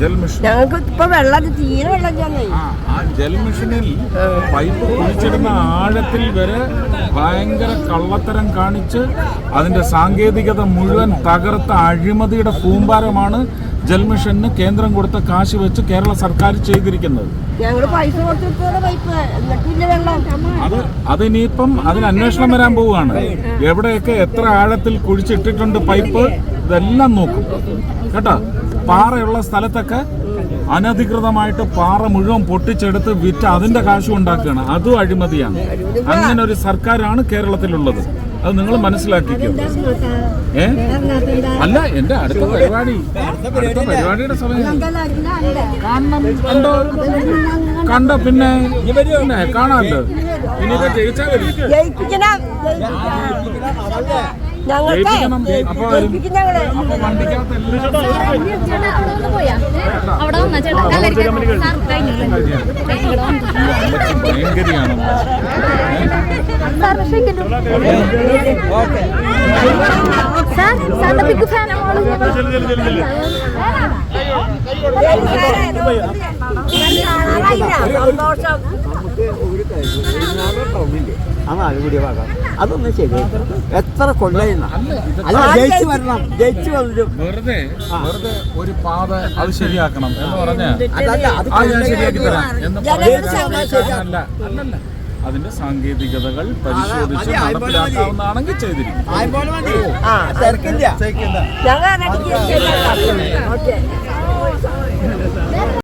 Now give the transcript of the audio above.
ഞങ്ങൾക്ക് ഇപ്പൊ വെള്ളം തീരെ വെള്ളം ആ ജൽ മിഷനിൽ പൈപ്പ് കുഴിച്ചിടുന്ന ആഴത്തിൽ വരെ ഭയങ്കര കള്ളത്തരം കാണിച്ച് അതിന്റെ സാങ്കേതികത മുഴുവൻ തകർത്ത അഴിമതിയുടെ കൂമ്പാരമാണ് ജൽ മിഷന് കേന്ദ്രം കൊടുത്ത കാശ് വെച്ച് കേരള സർക്കാർ ചെയ്തിരിക്കുന്നത്. അത് അതിനിയിപ്പം അതിന് അന്വേഷണം വരാൻ പോവുകയാണ്. എവിടെയൊക്കെ എത്ര ആഴത്തിൽ കുഴിച്ചിട്ടിട്ടുണ്ട് പൈപ്പ് ഇതെല്ലാം നോക്കും. കേട്ടോ? പാറയുള്ള സ്ഥലത്തൊക്കെ അനധികൃതമായിട്ട് പാറ മുഴുവൻ പൊട്ടിച്ചെടുത്ത് വിറ്റ് അതിന്റെ കാശും ഉണ്ടാക്കുകയാണ്. അതും അഴിമതിയാണ്. അങ്ങനെ ഒരു സർക്കാരാണ് കേരളത്തിലുള്ളത്. അത് നിങ്ങൾ മനസ്സിലാക്കിക്കോ. ഏ? അല്ല എന്റെ അടുത്ത പരിപാടി. അടുത്ത പരിപാടിയുടെ സമയം. കാണണം കണ്ടോ? കണ്ടോ പിന്നെ. കാണാമല്ലോ. ഇനിയിപ്പോ ജയിച്ചാൽ ഞങ്ങൾക്ക്. ജയിപ്പിക്കും ഞങ്ങൾ അപ്പൊ വണ്ടിക്കകത്ത് എല്ലാം ചേട്ടാ അവിടെ ഒന്ന് പോയാ അവിടെ വന്നാ ചേട്ടാ കല്ലരിക്കാൻ സാർ കഴിഞ്ഞില്ലേ ഇവിടെ വന്നു. അമ്മച്ചി ഭയങ്കരിയാണ് സാർ ക്ഷമിക്കല്ലോ. സാർ സാറിന്റെ ബിഗ് ഫാൻ സന്തോഷം ആ നാലുകൂടിയ ഭാഗം അതൊന്നും ശരി എത്ര കൊള്ളയുന്ന അല്ല ജയിച്ചു. വരണം ജയിച്ചു വന്നിട്ട് വെറുതെ വെറുതെ ഒരു പാത അത് ശരിയാക്കണം എന്ന് പറഞ്ഞ അതല്ല അത് ആ ഞാൻ ശരിയാക്കി തരാം അതിന്റെ സാങ്കേതികതകൾ പരിശോധിച്ച്. നടപ്പിലാക്കാവുന്നതാണെങ്കിൽ ചെയ്തിരിക്കും